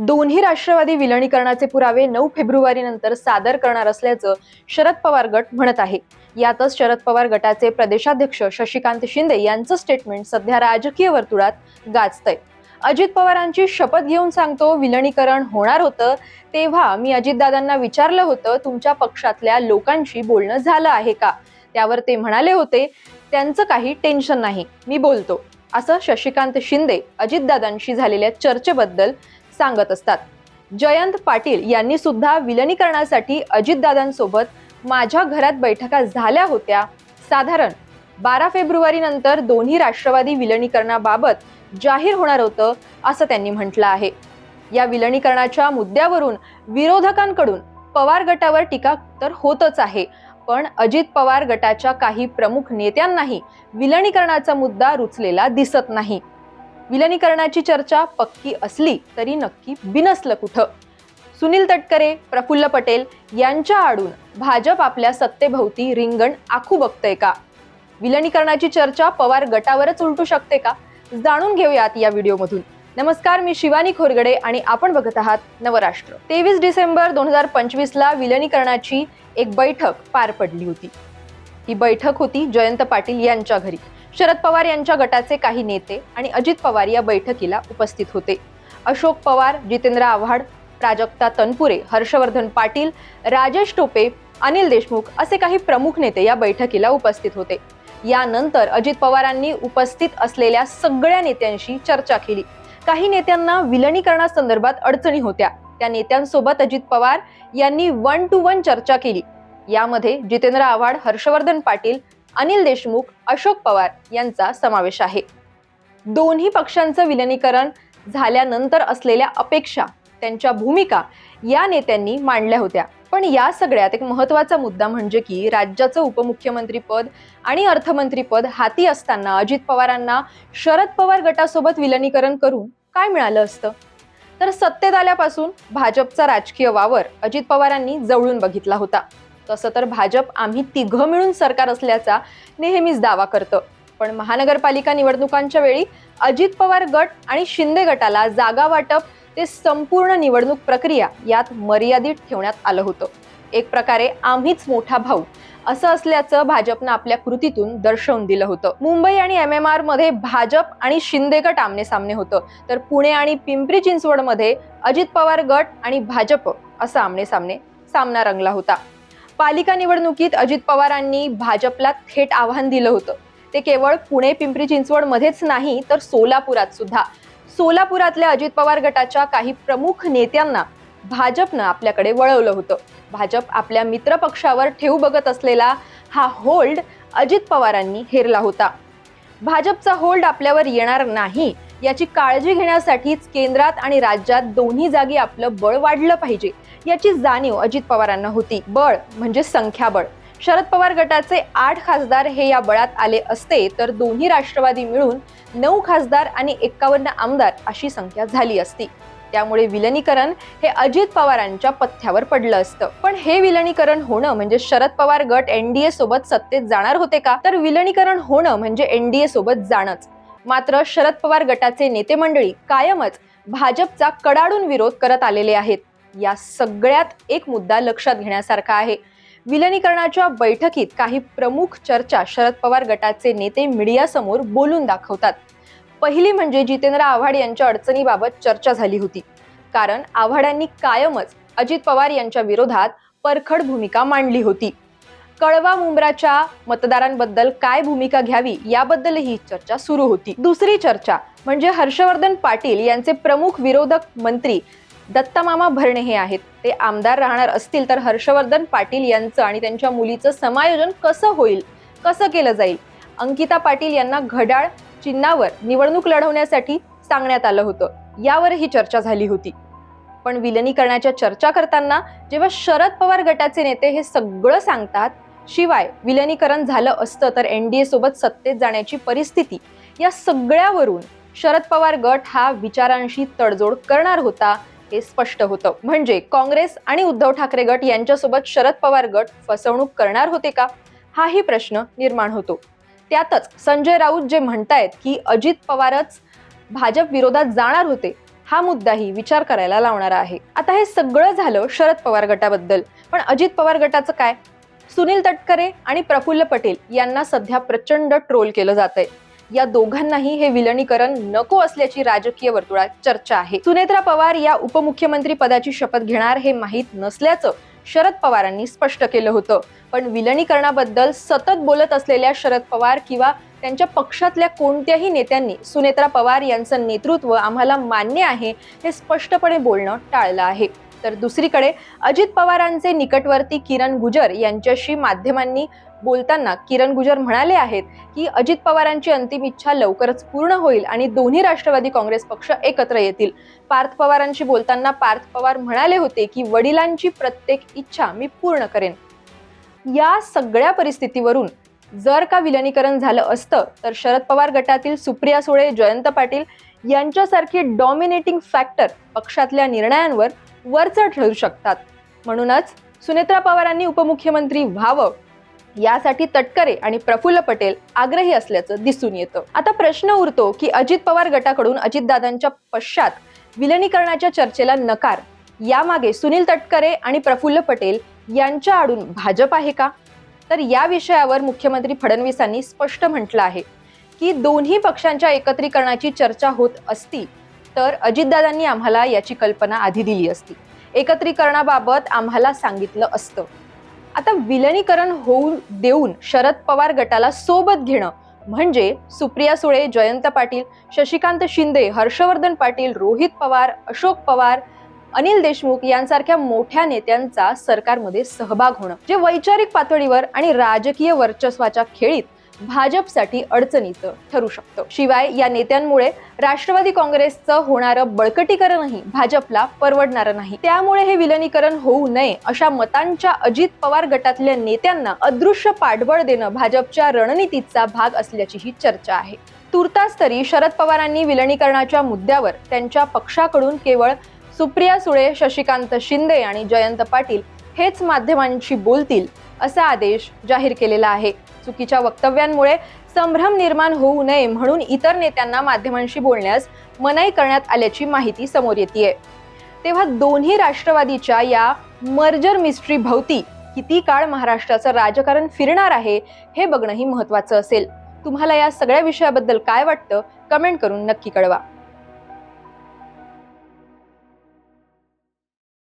दोन्ही राष्ट्रवादी विलनीकरणाचे पुरावे नऊ फेब्रुवारी नंतर सादर करणार असल्याचं शरद पवार गट म्हणत आहे. यातच शरद पवार गटाचे प्रदेशाध्यक्ष शशिकांत शिंदे यांचं स्टेटमेंट सध्या राजकीय वर्तुळात गाजतंय. अजित पवारांची शपथ घेऊन सांगतो विलनीकरण होणार होतं. तेव्हा मी अजितदादांना विचारलं होतं तुमच्या पक्षातल्या लोकांशी बोलणं झालं आहे का? त्यावर ते म्हणाले होते त्यांचं काही टेन्शन नाही मी बोलतो. असं शशिकांत शिंदे अजितदादांशी झालेल्या चर्चेबद्दल सांगत असतात. जयंत पाटील यांनी सुद्धा विलनीकरणासाठी अजितदादांसोबत माझ्या घरात बैठका झाल्या होत्या. साधारण बारा फेब्रुवारी नंतर दोन्ही राष्ट्रवादी विलनीकरणाबाबत जाहीर होणार होतं असं त्यांनी म्हटलं आहे. या विलनीकरणाच्या मुद्द्यावरून विरोधकांकडून पवार गटावर टीका तर होतच आहे पण अजित पवार गटाच्या काही प्रमुख नेत्यांनाही विलनीकरणाचा मुद्दा रुचलेला दिसत नाही. विलनीकरणाची चर्चा पक्की असली तरी नक्की बिनसलं कुठं? सुनील तटकरे प्रफुल्ल पटेल यांच्या आडून भाजप आपल्या सत्तेभोवती रिंगण आखू बघतंय का? विलनीकरणाची चर्चा पवार गटावरच उलटू शकते का? जाणून घेऊयात या व्हिडिओमधून. नमस्कार मी शिवानी खोरगडे आणि आपण बघत आहात नवराष्ट्र. तेवीस डिसेंबर दोन हजार पंचवीस ला विलनीकरणाची एक बैठक पार पडली होती. ही बैठक होती जयंत पाटील यांच्या घरी. शरद पवार यांच्या गटाचे काही नेते आणि अजित पवार या बैठकीला उपस्थित होते. अशोक पवार जितेंद्र आव्हाड प्राजक्ता तनपुरे हर्षवर्धन पाटील राजेश टोपे अनिल देशमुख असे काही प्रमुख नेते या बैठकीला उपस्थित होते. यानंतर अजित पवारांनी उपस्थित असलेल्या सगळ्या नेत्यांशी चर्चा केली. काही नेत्यांना विलनीकरणासंदर्भात अडचणी होत्या. त्या नेत्यांसोबत अजित पवार यांनी वन टू वन चर्चा केली. यामध्ये जितेंद्र आव्हाड हर्षवर्धन पाटील अनिल देशमुख अशोक पवार यांचा समावेश आहे. दोन्ही पक्षांचं विलनीकरण झाल्यानंतर असलेल्या अपेक्षा त्यांच्या भूमिका या नेत्यांनी मांडल्या होत्या. पण या सगळ्यात एक महत्त्वाचा मुद्दा म्हणजे की राज्याचं उपमुख्यमंत्रीपद आणि अर्थमंत्रीपद हाती असताना अजित पवारांना शरद पवार गटासोबत विलनीकरण करून काय मिळालं असतं? तर सत्तेत आल्यापासून भाजपचा राजकीय वावर अजित पवारांनी जवळून बघितला होता. तसं तर भाजप आम्ही तिघं मिळून सरकार असल्याचा नेहमीच दावा करतं. पण महानगरपालिका निवडणुकांच्या वेळी अजित पवार गट आणि शिंदे गटाला जागा वाटप ते संपूर्ण निवडणूक प्रक्रिया यात मर्यादित ठेवण्यात आलं होतं. एक प्रकारे आम्हीच मोठा भाऊ असं असल्याचं भाजपनं आपल्या कृतीतून दर्शवून दिलं होतं. मुंबई आणि एम एम आरमध्ये भाजप आणि शिंदे गट आमने सामने होतं. तर पुणे आणि पिंपरी चिंचवडमध्ये अजित पवार गट आणि भाजप असं आमने सामने सामना रंगला होता. पालिका निवडणुकीत अजित पवारांनी भाजपला थेट आव्हान दिलं होतं. ते केवळ पुणे पिंपरी चिंचवड मध्येच नाही तर सोलापुरात सुद्धा. सोलापुरातल्या अजित पवार गटाच्या काही प्रमुख नेत्यांना भाजपनं आपल्याकडे वळवलं होतं. भाजप आपल्या मित्रपक्षावर ठेवू बघत असलेला हा होल्ड अजित पवारांनी हेरला होता. भाजपचा होल्ड आपल्यावर येणार नाही याची काळजी घेण्यासाठीच केंद्रात आणि राज्यात दोन्ही जागी आपलं बळ वाढलं पाहिजे याची जाणीव अजित पवारांना होती. बळ म्हणजे संख्याबळ शरद पवार गटाचे आठ खासदार हे या बळात आले असते तर दोन्ही राष्ट्रवादी मिळून नऊ खासदार आणि एक्कावन्न आमदार अशी संख्या झाली असती. त्यामुळे विलनीकरण हे अजित पवारांच्या पथ्यावर पडलं असतं. पण हे विलनीकरण होणं म्हणजे शरद पवार गट एनडीए सोबत सत्तेत जाणार होते का? तर विलनीकरण होणं म्हणजे एनडीए सोबत जाणंच. मात्र शरद पवार गटाचे नेते मंडळी कायमच भाजपचा कडाडून विरोध करत आलेले आहेत. या सगळ्यात एक मुद्दा लक्षात घेण्यासारखा आहे. विलनीकरणाच्या बैठकीत काही प्रमुख चर्चा शरद पवार गटाचे नेते मीडियासमोर बोलून दाखवतात. पहिली म्हणजे जितेंद्र आव्हाड यांच्या अडचणीबाबत चर्चा झाली होती. कारण आव्हाडांनी कायमच अजित पवार यांच्या विरोधात परखड भूमिका मांडली होती. कळवा मुंब्राच्या मतदारांबद्दल काय भूमिका घ्यावी याबद्दलही चर्चा सुरू होती. दुसरी चर्चा म्हणजे हर्षवर्धन पाटील यांचे प्रमुख विरोधक मंत्री दत्तमामा भरणे हे आहेत. ते आमदार राहणार असतील तर हर्षवर्धन पाटील यांचं आणि त्यांच्या मुलीचं समायोजन कसं होईल? कसं केलं जाईल? अंकिता पाटील यांना घड्याळ चिन्हावर निवडणूक लढवण्यासाठी सांगण्यात आलं होतं. यावरही चर्चा झाली होती. पण विलनीकरणाच्या चर्चा करताना जेव्हा शरद पवार गटाचे नेते हे सगळं सांगतात शिवाय विलनीकरण झालं असतं तर एनडीए सोबत सत्तेत जाण्याची परिस्थिती या सगळ्यावरून शरद पवार गट हा विचारांशी तडजोड करणार होता हे स्पष्ट होतं. म्हणजे काँग्रेस आणि उद्धव ठाकरे गट यांच्यासोबत शरद पवार गट फसवणूक करणार होते का? हाही प्रश्न निर्माण होतो. त्यातच संजय राऊत जे म्हणतायत की अजित पवारच भाजप विरोधात जाणार होते हा मुद्दाही विचार करायला लावणारा आहे. आता हे सगळं झालं शरद पवार गटाबद्दल. पण अजित पवार गटाचं काय? सुनील तटकरे आणि प्रफुल्ल पटेल यांना सध्या प्रचंड ट्रोल केलं जात आहे या दोघांनाही हे विलनीकरण नको असल्याची राजकीय वर्तुळात चर्चा आहे. सुनेत्रा पवार या उपमुख्यमंत्री पदाची शपथ घेणार हे माहीत नसल्याचं शरद पवारांनी स्पष्ट केलं होतं. पण विलनीकरणाबद्दल सतत बोलत असलेल्या शरद पवार किंवा त्यांच्या पक्षातल्या कोणत्याही नेत्यांनी सुनेत्रा पवार यांचं नेतृत्व आम्हाला मान्य आहे हे स्पष्टपणे बोलणं टाळलं आहे. तर दुसरीकडे अजित पवारांचे निकटवर्ती किरण गुजर यांच्याशी माध्यमांनी बोलताना किरण गुजर म्हणाले आहेत की अजित पवारांची अंतिम इच्छा लवकरच पूर्ण होईल आणि दोन्ही राष्ट्रवादी काँग्रेस पक्ष एकत्र येतील. पार्थ पवारांशी बोलताना पार्थ पवार म्हणाले होते की वडिलांची प्रत्येक इच्छा मी पूर्ण करेन. या सगळ्या परिस्थितीवरून जर का विलनीकरण झालं असतं तर शरद पवार गटातील सुप्रिया सुळे जयंत पाटील यांच्यासारखी डॉमिनेटिंग फॅक्टर पक्षातल्या निर्णयांवर वरचढ ठरू शकतात. म्हणूनच सुनेत्रा पवारांनी उपमुख्यमंत्री व्हावं यासाठी तटकरे आणि प्रफुल्ल पटेल आग्रही असल्याचं दिसून येतं. आता प्रश्न उरतो की अजित पवार गटाकडून अजितदादांच्या पश्चात विलनीकरणाच्या चर्चेला नकार यामागे सुनील तटकरे आणि प्रफुल्ल पटेल यांच्या आडून भाजप आहे का? तर या विषयावर मुख्यमंत्री फडणवीसांनी स्पष्ट म्हटलं आहे की दोन्ही पक्षांच्या एकत्रीकरणाची चर्चा होत असती तर अजितदादांनी आम्हाला याची कल्पना आधी दिली असती. एकत्रीकरणाबाबत आम्हाला सांगितलं असतं. आता विलनीकरण होऊ देऊन शरद पवार गटाला सोबत घेणं म्हणजे सुप्रिया सुळे जयंत पाटील शशिकांत शिंदे हर्षवर्धन पाटील रोहित पवार अशोक पवार अनिल देशमुख यांसारख्या मोठ्या नेत्यांचा सरकारमध्ये सहभाग होणं. जे वैचारिक पातळीवर आणि राजकीय वर्चस्वाच्या खेळीत भाजपसाठी अडचणीचं ठरू शकतं. शिवाय या नेत्यांमुळे राष्ट्रवादी काँग्रेसचं होणारं बळकटीकरणही भाजपला परवडणारं नाही. त्यामुळे हे विलनीकरण होऊ नये अशा मतांच्या अजित पवार गटातल्या नेत्यांना अदृश्य पाठबळ देणं भाजपच्या रणनीतीचा भाग असल्याचीही चर्चा आहे. तुर्तास तरी शरद पवारांनी विलनीकरणाच्या मुद्द्यावर त्यांच्या पक्षाकडून केवळ सुप्रिया सुळे शशिकांत शिंदे आणि जयंत पाटील हेच माध्यमांशी बोलतील असा आदेश जाहीर केलेला आहे. चुकीच्या वक्तव्यांमुळे संभ्रम निर्माण होऊ नये म्हणून इतर नेत्यांना माध्यमांशी बोलण्यास मनाई करण्यात आल्याची माहिती समोर येते तेव्हा दोन्ही राष्ट्रवादीच्या या मर्जर मिस्ट्री भोवती किती काळ महाराष्ट्राचं राजकारण फिरणार आहे हे बघणंही महत्वाचं असेल. तुम्हाला या सगळ्या विषयाबद्दल काय वाटतं? कमेंट करून नक्की कळवा.